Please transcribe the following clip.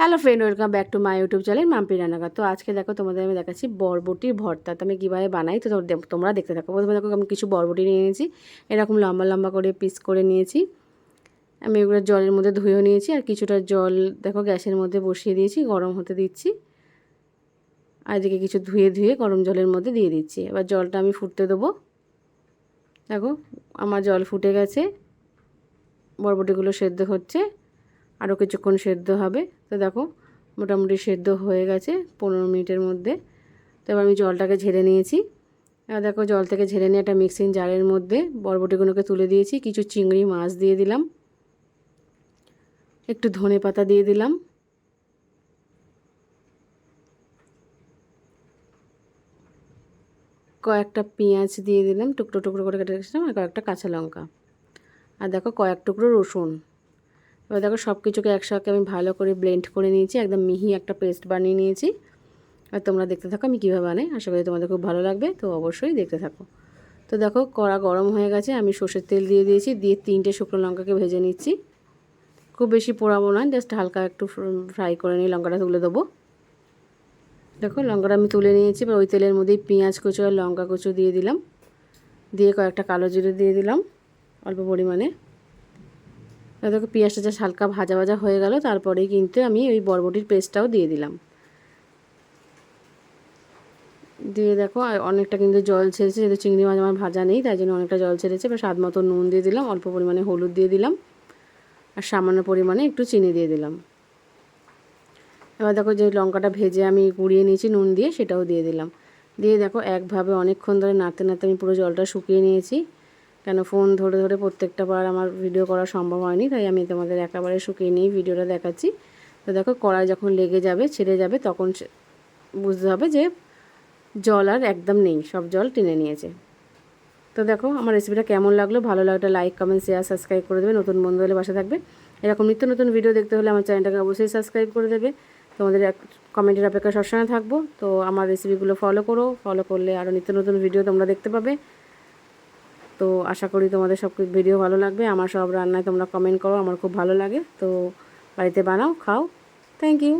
Hello friend welcome back to my YouTube channel Mampi রান্নাঘর তো আজকে দেখো তোমাদের আমি দেখাচ্ছি বরবটির ভর্তা। তো আমি কীভাবে বানাই, তো তোমরা দেখতে থাকো। প্রথমে দেখো আমি কিছু বরবটি নিয়ে নিয়েছি। এরকম লম্বা লম্বা করে পিস করে নিয়েছি। আমি এগুলো জলের মধ্যে ধুয়েও নিয়েছি আর কিছুটা জল দেখো গ্যাসের মধ্যে বসিয়ে দিয়েছি, গরম হতে দিচ্ছি। আর এদিকে কিছু ধুয়ে ধুয়ে গরম জলের মধ্যে দিয়ে দিচ্ছি। এবার জলটা আমি ফুটতে দেবো। দেখো, আমার জল ফুটে গেছে, বরবটিগুলো সেদ্ধ হচ্ছে। আরও কিছুক্ষণ সেদ্ধ হবে। তো দেখো, মোটামুটি সেদ্ধ হয়ে গেছে পনেরো মিনিটের মধ্যে। তো এবার আমি জলটাকে ঝেড়ে নিয়েছি। এবার দেখো, জল থেকে ঝেড়ে নিয়ে একটা মিক্সিং জারের মধ্যে বরবটিগুলোকে তুলে দিয়েছি। কিছু চিংড়ি মাছ দিয়ে দিলাম। একটু ধনে পাতা দিয়ে দিলাম। কয়েকটা পেঁয়াজ দিয়ে দিলাম, টুকরো টুকরো করে কেটে রেখেছিলাম আর কয়েকটা কাঁচা লঙ্কা। আর দেখো, কয়েক টুকরো রসুন। এবার দেখো সব কিছুকে একসাথে আমি ভালো করে ব্লেন্ড করে নিয়েছি, একদম মিহি একটা পেস্ট বানিয়ে নিয়েছি। আর তোমরা দেখতে থাকো আমি কীভাবে বানাই, আশা করি তোমাদের খুব ভালো লাগবে, তো অবশ্যই দেখতে থাকো। তো দেখো কড়া গরম হয়ে গেছে, আমি সর্ষের তেল দিয়ে দিয়েছি, দিয়ে তিনটে শুকনো লঙ্কাকে ভেজে নিচ্ছি। খুব বেশি পোড়াবো না জাস্ট হালকা একটু ফ্রাই করে নিয়ে লঙ্কাটা তুলে দেবো। দেখো লঙ্কাটা আমি তুলে নিয়েছি, এবার ওই তেলের মধ্যেই পেঁয়াজ কুচো আর লঙ্কা কুচো দিয়ে দিলাম। দিয়ে কয়েকটা কালো জিরে দিয়ে দিলাম, অল্প পরিমাণে। দেখো পেঁয়াজটা জাস্ট হালকা ভাজা ভাজা হয়ে গেল, তারপরেই কিন্তু আমি ওই বরবটির পেস্টটাও দিয়ে দিলাম। দিয়ে দেখো অনেকটা কিন্তু জল ছেড়েছে, যেহেতু চিংড়ি মাছ আমার ভাজা নেই, তাই জন্য অনেকটা জল ছেড়েছে, এবার স্বাদ মতো নুন দিয়ে দিলাম, অল্প পরিমাণে হলুদ দিয়ে দিলাম, আর সামান্য পরিমাণে একটু চিনি দিয়ে দিলাম। এবার দেখো যে লঙ্কাটা ভেজে আমি গুঁড়িয়ে নিয়েছি নুন দিয়ে, সেটাও দিয়ে দিলাম। দিয়ে দেখো, একভাবে অনেকক্ষণ ধরে নাড়তে নাড়তে আমি পুরো জলটা শুকিয়ে নিয়েছি। কেন ফোন ধরে ধরে প্রত্যেকটা বার আমার ভিডিও করা সম্ভব হয়নি, তাই আমি তোমাদের একেবারে শুকিয়ে নিয়ে ভিডিওটা দেখাচ্ছি। তো দেখো, কড়াই যখন লেগে যাবে, ছেড়ে যাবে, তখন বুঝতে হবে যে জল আর একদম নেই, সব জল টেনে নিয়েছে। তো দেখো, আমার রেসিপিটা কেমন লাগল? ভালো লাগলে লাইক কমেন্ট শেয়ার সাবস্ক্রাইব করে দেবে। নতুন বন্ধু হলে বাসা থাকবে। এরকম নিত্য নতুন ভিডিও দেখতে হলে আমার চ্যানেলটাকে অবশ্যই সাবস্ক্রাইব করে দেবে। তোমাদের এক কমেন্টের অপেক্ষা সবসময় থাকব। তো আমার রেসিপিগুলো ফলো করো। ফলো করলে আরও নিত্য নতুন ভিডিও তোমরা দেখতে পাবে। তো আশা করি তোমাদের সব ভিডিও ভালো লাগবে। আমার সব রান্নায় তোমরা কমেন্ট করো, আমার খুব ভালো লাগে। তো বাড়িতে বানাও, খাও। Thank you